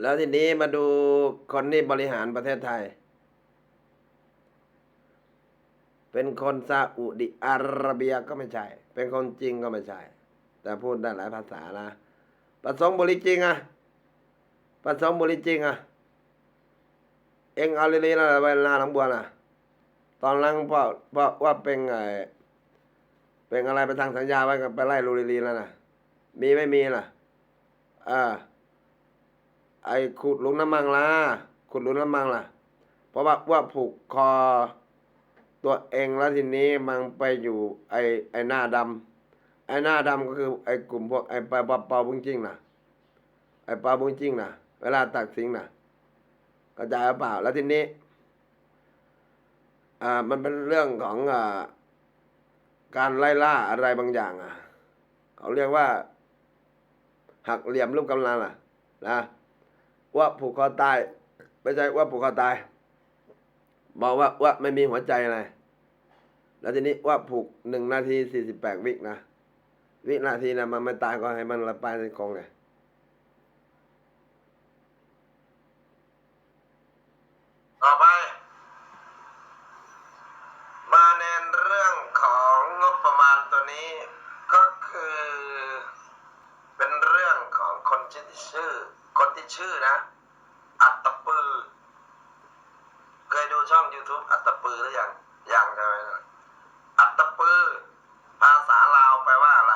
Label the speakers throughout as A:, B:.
A: แล้วทีนี้มาดูคนที่บริหารประเทศไทย เป็นคนซาอุดิอาระเบียก็ไม่ใช่ เป็นคนจริงก็ไม่ใช่ แต่พูดได้หลายภาษานะ ประสงค์บริจริงอะประสงค์บริจริงอะเองเอาลีลีนะเวลาหลังบัวน่ะตอนหลังเพราะเพราะว่าเป็นไงเป็นอะไรไปทางสัญญาไว้กับไปไล่ลูลีลีแล้วนะมีไม่มีล่ะอ่า ไอ้ขุดหลุมน้ำมันล่ะขุดหลุมน้ำมันล่ะ เพราะว่าว่าผูกคอตัวเองแล้วทีนี้มันไปอยู่ไอ้ไอ้หน้าดำไอ้หน้าดำก็คือไอ้กลุ่มพวกไอ้ปลาปลาเปาบุ้งจิ้งน่ะไอ้ปลาบุ้งจิ้งน่ะเวลาตักสิงน่ะกระจายเปล่าแล้วทีนี้อ่ามันเป็นเรื่องของอ่าการไล่ล่าอะไรบางอย่างอะ เขาเรียกว่า หักเหลี่ยมรูปกำลังอะ นะ ว่าผูกคอตายไม่ใช่ว่าผูกคอตายบอกว่าว่าไม่มีหัวใจอะไรแล้วทีนี้ว่าผูกหนึ่งนาทีสี่สิบแปดวินะวินาทีนะมันไม่ตายก็ให้มันละไปในกองเลยต่อไป มาในเรื่องของงบประมาณตัวนี้ ก็คือเป็นเรื่องของคนชื่อ คนที่ชื่อนะ อัตตปือ เคยดูช่อง YouTube อัตตปือหรือยังยังใช่ไหมนะอัตตปือ ภาษาลาวแปลว่าอะไร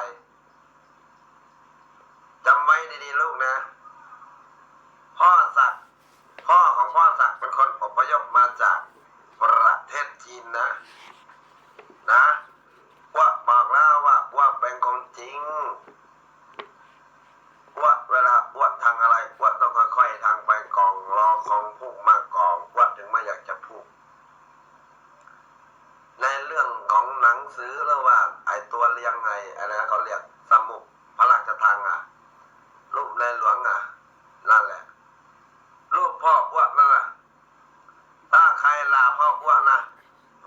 A: จำไว้ดีๆลูกนะ พ่อศักดิ์พ่อของพ่อศักดิ์เป็นคนอพยพมาจากประเทศจีนนะ นะว่าบอกแล้วว่าว่าเป็นคนจริง ว่าเวลาว่าทางอะไรว่าต้องค่อยๆทางไปกองรอของพูกมากกองว่าถึงไม่อยากจะพูด ในเรื่องของหนังสือแล้วว่า ไอตัวเรียงไง อะไรนะเขาเรียกสมุดพระราชทางอะ รูปในหลวงอะ นั่นแหละ รูปพ่ออ้วกนั่นน่ะ ถ้าใครลาพ่ออ้วกนะ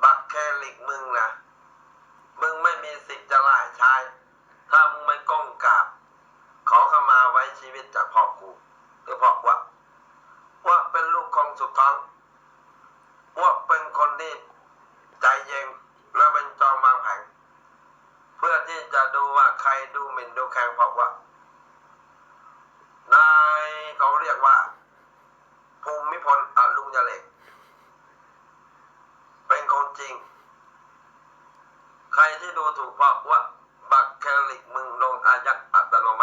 A: บักแคลิกมึงนะ มึงไม่มีสิทธิ์จะไล่ใช้ถ้ามึงไม่ก้มกราบ ขอเข้ามาไว้ชีวิตจากพ่อกู จะดูว่าใครดูหมิ่นดูแข่งเพราะวะนายเขาเรียกว่า ภูมิพลอลุงยาเล็ก เป็นคนจริง ใครที่ดูถูกพระว่าบักแคลิกมึงลงอายัดอัตโนมัติ